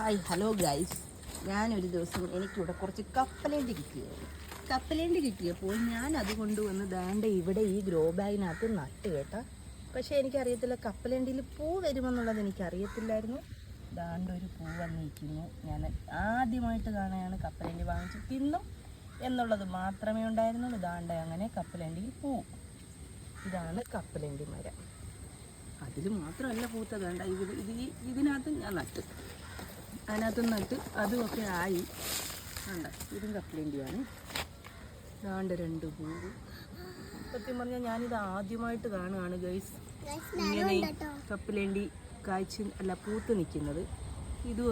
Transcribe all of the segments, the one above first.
Hi hello guys. ഞാനൊരു ദിവസം എനിക്കിവിടെ കുറച്ച് കപ്പലേണ്ടി കിട്ടിയായിരുന്നു. കപ്പലേണ്ടി കിട്ടിയപ്പോൾ ഞാൻ അത് കൊണ്ടുവന്ന് ദാണ്ട ഇവിടെ ഈ ഗ്രോ ബാഗിനകത്ത് നട്ട് കേട്ടാ. പക്ഷേ എനിക്കറിയത്തില്ല കപ്പലേണ്ടിയിൽ പൂ വരുമെന്നുള്ളത് എനിക്കറിയത്തില്ലായിരുന്നു. ദാണ്ട ഒരു പൂ വന്നിരിക്കുന്നു. ഞാൻ ആദ്യമായിട്ട് കാണാനാണ് കപ്പലേണ്ടി വാങ്ങിച്ച് തിന്നും എന്നുള്ളത് മാത്രമേ ഉണ്ടായിരുന്നുള്ളൂ. ദാണ്ട അങ്ങനെ കപ്പലേണ്ടിയിൽ പൂ. ഇതാണ് കപ്പലേണ്ടി മരം. അതിൽ മാത്രമല്ല പൂത്തത് വേണ്ട ഇത് ഇത് ഇതിനകത്ത് ഞാൻ നട്ട്. അതിനകത്ത് നിന്നിട്ട് അതുമൊക്കെ ആയി. വേണ്ട ഇതും കപ്പലിന്റെയാണ് ദാണ്ട് രണ്ട് പൂവ്. സത്യം പറഞ്ഞാൽ ഞാനിത് ആദ്യമായിട്ട് കാണുകയാണ് ഗൈസ് ഇങ്ങനെ കപ്പലേണ്ടി കാഴ്ച അല്ല പൂത്ത് നിൽക്കുന്നത്. ഇതും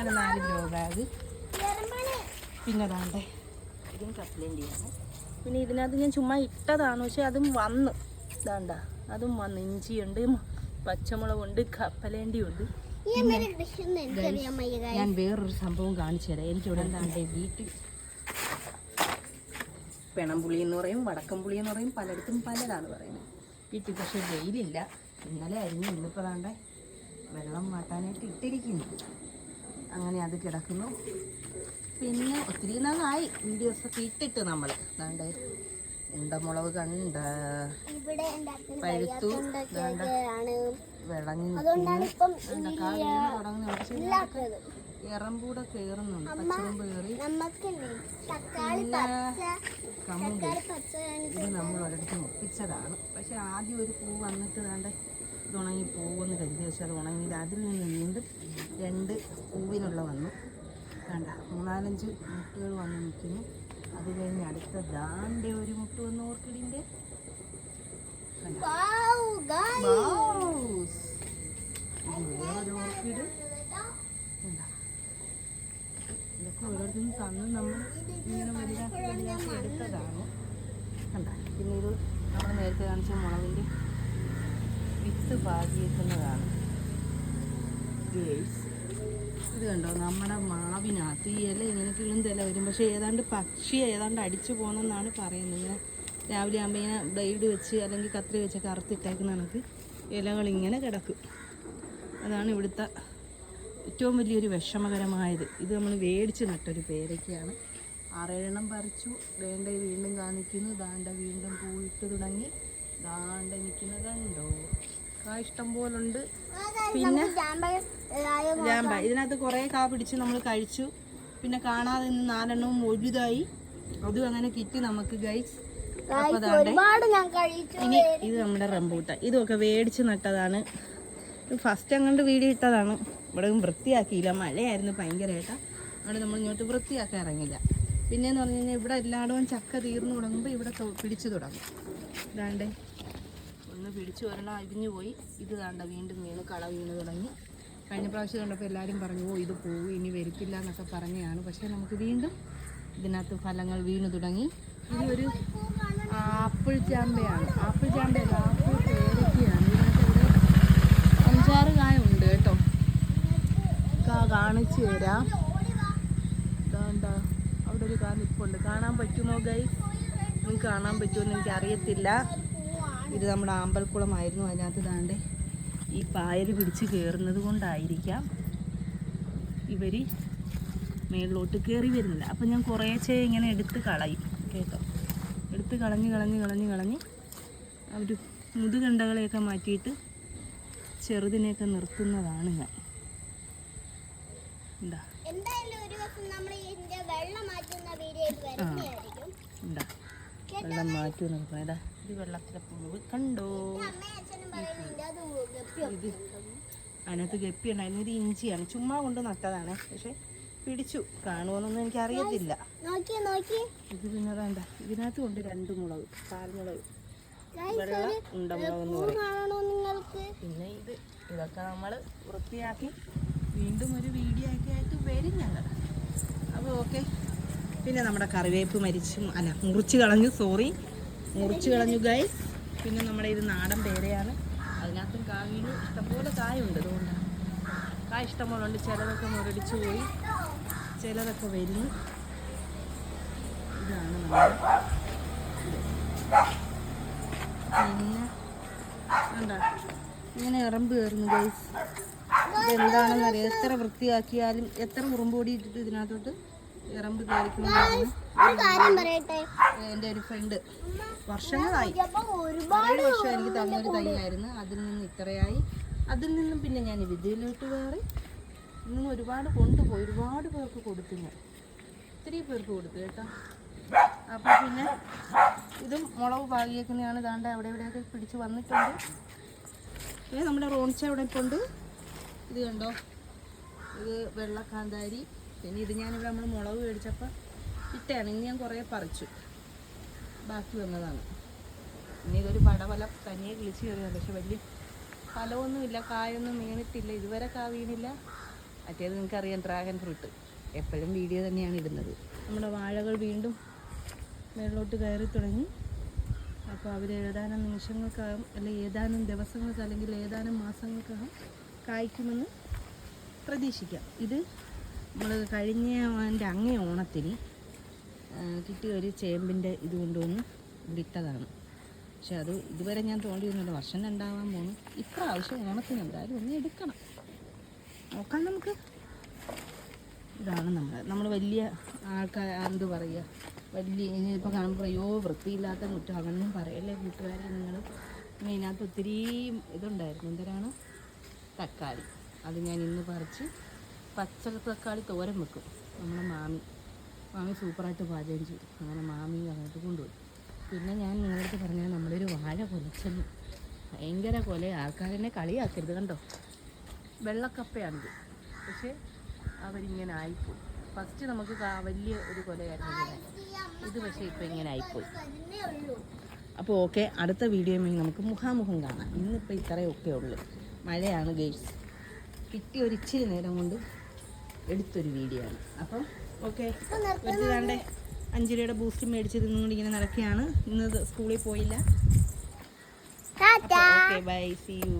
ഒരു നാല് ഗ്രോ ബാഗ്. പിന്നെ അതാണ്ടേ ഇതും കപ്പലേണ്ടിയാണ്. പിന്നെ ഇതിനകത്ത് ഞാൻ ചുമ്മാ ഇട്ടതാണ് പക്ഷെ അതും വന്ന്. ഇതാണ്ട അതും വന്ന്. ഇഞ്ചിയുണ്ട് പച്ചമുളകുണ്ട് കപ്പലേണ്ടിയുണ്ട്. ഞാൻ വേറൊരു സംഭവം കാണിച്ചു തരാം എനിക്കിവിടെ എന്താണ്ട് വീട്ടിൽ പെണംപുളി എന്ന് പറയും വടക്കംപുളി എന്ന് പറയും പലയിടത്തും പലതാണ് പറയുന്നത്. വീട്ടിൽ പക്ഷേ വെയിലില്ല. ഇന്നലെ അരിഞ്ഞ് ഇന്നിപ്പോൾ വെള്ളം മാറ്റാനായിട്ട് ഇട്ടിരിക്കുന്നു. അങ്ങനെ അത് കിടക്കുന്നു. പിന്നെ ഒത്തിരി നാളായി. വീഡിയോസൊക്കെ ഇട്ടിട്ട് നമ്മൾ ദാണ്ട് ഉണ്ടമുളക് കണ്ട പഴുത്തു വിളഞ്ഞു ഇറമ്പൂടെ കയറുന്നുണ്ട്. പച്ചമ്പ് കയറി. ഇത് നമ്മൾ ഒരിടത്ത് മുപ്പിച്ചതാണ് പക്ഷെ ആദ്യം ഒരു പൂ വന്നിട്ട് വേണ്ട ഇത് ഉണങ്ങി പോകുമെന്ന് കരുതി. പക്ഷെ അത് ഉണങ്ങിയില്ല. അതിൽ നിന്ന് വീണ്ടും രണ്ട് പൂവിനുള്ള വന്നു. വേണ്ട മൂന്നാലഞ്ച് മുട്ടുകൾ വന്ന് നിൽക്കുന്നു. അത് കഴിഞ്ഞ് അടുത്ത ദാന്റെ ഒരു മുട്ട് വന്ന് ഓർക്കിഡിന്റെ ഇതൊക്കെ ഓരോരുത്തരും നമ്മൾ ഇങ്ങനെ വലുതാക്കി എടുത്തതാണ്. കണ്ട? പിന്നെ ഇത് നമ്മൾ നേരത്തെ കാണിച്ച മുളകിന്റെ വിത്ത് പാകിയെത്തുന്നതാണ് ഗേൾസ് ഇത് കണ്ടോ? നമ്മുടെ മാവിനകത്ത് ഈ ഇല ഇങ്ങനെ കിളുന്ത ഇല വരും. പക്ഷേ ഏതാണ്ട് പക്ഷി ഏതാണ്ട് അടിച്ചു പോകുന്നെന്നാണ് പറയുന്നത്. ഇങ്ങനെ രാവിലെ ആകുമ്പോൾ ഇങ്ങനെ ബ്ലേഡ് വെച്ച് അല്ലെങ്കിൽ കത്രി വെച്ചൊക്കെ അറുത്തിട്ടേക്കുന്ന കണക്ക് ഇലകൾ ഇങ്ങനെ കിടക്കും. അതാണ് ഇവിടുത്തെ ഏറ്റവും വലിയൊരു വിഷമകരമായത്. ഇത് നമ്മൾ മേടിച്ച് നട്ടൊരു പേരയ്ക്കാണ്. ആറേഴെണ്ണം പറിച്ചു. വേണ്ട വീണ്ടും കാണിക്കുന്നു. ദാണ്ട വീണ്ടും പൂവിട്ട് തുടങ്ങി. ദാണ്ട നിൽക്കുന്നത് കണ്ടോ? കാ ഇഷ്ടം പോലുണ്ട്. പിന്നെ ജാമ്പ. ഇതിനകത്ത് കുറേ കാ പിടിച്ച് നമ്മൾ കഴിച്ചു. പിന്നെ കാണാതെ നിന്ന് നാലെണ്ണവും ഒഴുതായി. അതും അങ്ങനെ കിട്ടി നമുക്ക് ഗൈസ് ഇനി ഇത് നമ്മുടെ റംബൂട്ട ഇതൊക്കെ മേടിച്ച് നട്ടതാണ്. ഫസ്റ്റ് അങ്ങോട്ട് വീഡിയോ ഇട്ടതാണ്. ഇവിടെ വൃത്തിയാക്കിയില്ല. മഴയായിരുന്നു ഭയങ്കരമായിട്ട്. അതുകൊണ്ട് നമ്മൾ ഇങ്ങോട്ട് വൃത്തിയാക്കാൻ ഇറങ്ങില്ല പിന്നെന്ന് പറഞ്ഞു കഴിഞ്ഞാൽ ഇവിടെ എല്ലായിടവും ചക്ക തീർന്നു തുടങ്ങുമ്പോൾ ഇവിടെ പിടിച്ചു തുടങ്ങും. ഇതാണ്ടേ ഒന്ന് പിടിച്ചു ഒരെണ്ണം അരിഞ്ഞു പോയി. ഇത് കണ്ട വീണ്ടും വീണ് കള വീണ് തുടങ്ങി. കഴിഞ്ഞ പ്രാവശ്യം കണ്ടപ്പോൾ എല്ലാവരും പറഞ്ഞു ഓ ഇത് പോകും ഇനി വരത്തില്ല എന്നൊക്കെ പറഞ്ഞതാണ് പക്ഷേ നമുക്ക് വീണ്ടും ഇതിനകത്ത് ഫലങ്ങൾ വീണു തുടങ്ങി. ഇനി ഒരു ആപ്പിൾ ചാമ്പയാണ് ആപ്പിൾ ചാമ്പയല്ല ആപ്പിൾ പേരക്കയാണ് ഇതിനകത്ത് ഇവിടെ അഞ്ചാറ് കായ ഉണ്ട് കേട്ടോ. കാണിച്ചു തരാം. ഇതാണ്ട അവിടെ ഒരു കാ നിൽപ്പുണ്ട് കാണാൻ പറ്റുമോ ഗൈ നിങ്ങൾക്ക് കാണാൻ പറ്റുമോ എനിക്ക് അറിയത്തില്ല ഇത് നമ്മുടെ ആമ്പൽക്കുളമായിരുന്നു. അതിനകത്ത് താണ്ട് ഈ പായൽ പിടിച്ച് കയറുന്നത് കൊണ്ടായിരിക്കാം ഇവർ മേളിലോട്ട് കയറി വരുന്നില്ല അപ്പം ഞാൻ കുറേശ്ശെ ഇങ്ങനെ എടുത്ത് കളയും. കേട്ടോ? എടുത്ത് കളഞ്ഞ് കളഞ്ഞ് കളഞ്ഞ് കളഞ്ഞ് അവർ മുതുകണ്ടകളെയൊക്കെ മാറ്റിയിട്ട് ചെറുതിനെയൊക്കെ നിർത്തുന്നതാണ് ഞാൻ. എന്താ വെള്ളം മാറ്റുന്ന വെള്ളം പറയാം ഇത് വെള്ളത്തിലെ പുഴുവ് കണ്ടോ? ഇത് അതിനകത്ത് ഗപ്പി ഉണ്ടായിരുന്നു. ഇത് ഇഞ്ചിയാണ്. ചുമ്മാ കൊണ്ട് നട്ടതാണ്. പക്ഷെ പിടിച്ചു. കാണുമോന്നൊന്നും എനിക്ക് അറിയത്തില്ല ഇത് പിന്നെ വേണ്ട ഇതിനകത്ത് കൊണ്ട് രണ്ട് മുളക് പാൽമുളക് Guys, വെള്ള ഉണ്ടമുളക് എന്ന് പൂ പറയും. നിങ്ങൾക്ക്? പിന്നെ ഇത് ഇതൊക്കെ നമ്മൾ വൃത്തിയാക്കി വീണ്ടും ഒരു വീഡിയോ ഒക്കെ ആയിട്ട് വരും ഞങ്ങൾ അപ്പോൾ ഓക്കെ പിന്നെ നമ്മുടെ കറിവേപ്പ് മരിച്ചും അല്ല മുറിച്ച് കളഞ്ഞു. സോറി മുറിച്ച് കളഞ്ഞു ഗൈസ് പിന്നെ നമ്മുടെ ഇത് നാടൻ പേരയാണ്. അതിനകത്തും കാവിയിൽ ഇഷ്ടംപോലെ കായുണ്ട് അതുകൊണ്ടാണ് കായ ഇഷ്ടംപോലെ ഉണ്ട് ചിലതൊക്കെ മുരടിച്ചു പോയി ചിലതൊക്കെ വരുന്നു. ഇതാണ് നമ്മുടെ പിന്നെ കണ്ടോ? ഇങ്ങനെ ഇറമ്പ് കയറുന്നു ഗൈസ് ഇതെന്താണെന്ന് എത്ര വൃത്തിയാക്കിയാലും എത്ര ഉറുമ്പൊടി ഇട്ടിട്ട് ഇതിനകത്തോട്ട് ഇറമ്പ് കയറിക്കണമെന്നാണ് ഒരു കാര്യം പറയട്ടെ? എന്റെ ഒരു ഫ്രണ്ട് വർഷങ്ങളായി. ഒരുപാട് വർഷം എനിക്ക് തന്നൊരു തൈയായിരുന്നു. അതിൽ നിന്ന് ഇത്രയായി. അതിൽ നിന്നും പിന്നെ ഞാൻ വിദ്യയിലോട്ട് കയറി. ഇന്നും ഒരുപാട് കൊണ്ടുപോയി. ഒരുപാട് പേർക്ക് കൊടുത്തു ഞാൻ. ഒത്തിരി പേർക്ക് കൊടുത്തു കേട്ടോ. അപ്പോൾ പിന്നെ ഇതും മുളക് പാകിയേക്കുന്നതാണ്. ദാണ്ട അവിടെ ഇവിടെയൊക്കെ പിടിച്ച് വന്നിട്ടുണ്ട്. പിന്നെ നമ്മുടെ റോൺച്ച അവിടെ ഇപ്പോൾ ഉണ്ട് ഇത് കണ്ടോ? ഇത് വെള്ളക്കാന്താരി. പിന്നെ ഇത് ഞാനിവിടെ നമ്മൾ മുളക് മേടിച്ചപ്പോൾ ഇട്ടാണ് ഇനി ഞാൻ കുറേ പറിച്ചു. ബാക്കി വന്നതാണ്. ഇനി ഇതൊരു പടവല തനിയെ കിളിച്ച് കയറിയാണ് പക്ഷെ വലിയ ഫലമൊന്നുമില്ല. കായൊന്നും വീണിട്ടില്ല. ഇതുവരെ കാ വീണില്ല. മറ്റേത് നിങ്ങൾക്കറിയാം ഡ്രാഗൺ ഫ്രൂട്ട് എപ്പോഴും വീഡിയോ തന്നെയാണ് ഇടുന്നത്. നമ്മുടെ വാഴകൾ വീണ്ടും മേളിലോട്ട് കയറി തുടങ്ങി. അപ്പോൾ അവർ ഏതാനും നിമിഷങ്ങൾക്കകം അല്ലെ ഏതാനും ദിവസങ്ങൾക്ക് അല്ലെങ്കിൽ ഏതാനും മാസങ്ങൾക്കകം കായ്ക്കുമെന്ന് പ്രതീക്ഷിക്കാം. ഇത് നമ്മൾ കഴിഞ്ഞ എന്റെ അങ്ങേ ഓണത്തിന് കിട്ടിയ ഒരു ചേമ്പിന്റെ ഇത് കൊണ്ടുവന്ന് വിട്ടതാണ് പക്ഷെ അത് ഇതുവരെ ഞാൻ തോണ്ടിയിരുന്നുണ്ട് വർഷം രണ്ടാവാൻ പോകുന്നു ഇപ്രാവശ്യം ഓണത്തിന് എന്തായാലും ഒന്ന് എടുക്കണം. നോക്കാം നമുക്ക്. ഇതാണ് നമ്മൾ നമ്മൾ വലിയ ആൾക്കാർ എന്ത് പറയുക? വലിയ ഇപ്പോൾ കാണുമ്പോൾ അയ്യോ വൃത്തിയില്ലാത്ത കുറ്റം അങ്ങനെയും പറയല്ലേ കൂട്ടുകാരെ നിങ്ങൾ ഇതിനകത്ത് ഒത്തിരി ഇതുണ്ടായിരുന്നു. എന്തരാണ്? തക്കാളി. അത് ഞാൻ ഇന്ന് പറിച്ച് പച്ച തക്കാളി തോരൻ വെക്കും. നമ്മുടെ മാമി. മാമി സൂപ്പറായിട്ട് പാചകം ചെയ്യും. അങ്ങനെ മാമി അങ്ങോട്ട് കൊണ്ടുപോയി. പിന്നെ ഞാൻ നിങ്ങളടുത്ത് പറഞ്ഞാൽ നമ്മളൊരു വാഴ കൊലച്ചെന്ന് ഭയങ്കര കൊല. ആൾക്കാരെന്നെ കളിയാക്കരുത് കണ്ടോ? വെള്ളക്കപ്പയാണിത്. പക്ഷേ അവരിങ്ങനെ ആയിപ്പോയി. ഫസ്റ്റ് നമുക്ക് വലിയ ഒരു കൊലയായിരുന്നു ഇങ്ങനെ ഇത് പക്ഷേ ഇപ്പം ഇങ്ങനെ ആയിപ്പോയി. അപ്പോൾ ഓക്കെ അടുത്ത വീഡിയോയിൽ നമുക്ക് മുഖാമുഖം കാണാം. ഇന്നിപ്പോൾ ഇത്രയൊക്കെ ഉള്ളു മഴയാണ് ഗെയ്സ് കിട്ടിയ ഒരു നേരം കൊണ്ട് എടുത്തൊരു വീഡിയോ ആണ്. അപ്പം ഓക്കെ. വെച്ചതാണ്ട് അഞ്ജലിയുടെ അഞ്ച് രൂപയുടെ ബൂസ്റ്റ് മേടിച്ച് തിന്നുകൊണ്ട് ഇങ്ങനെ നടക്കുകയാണ്. ഇന്ന് സ്കൂളിൽ പോയില്ല. Tata. Okay bye see you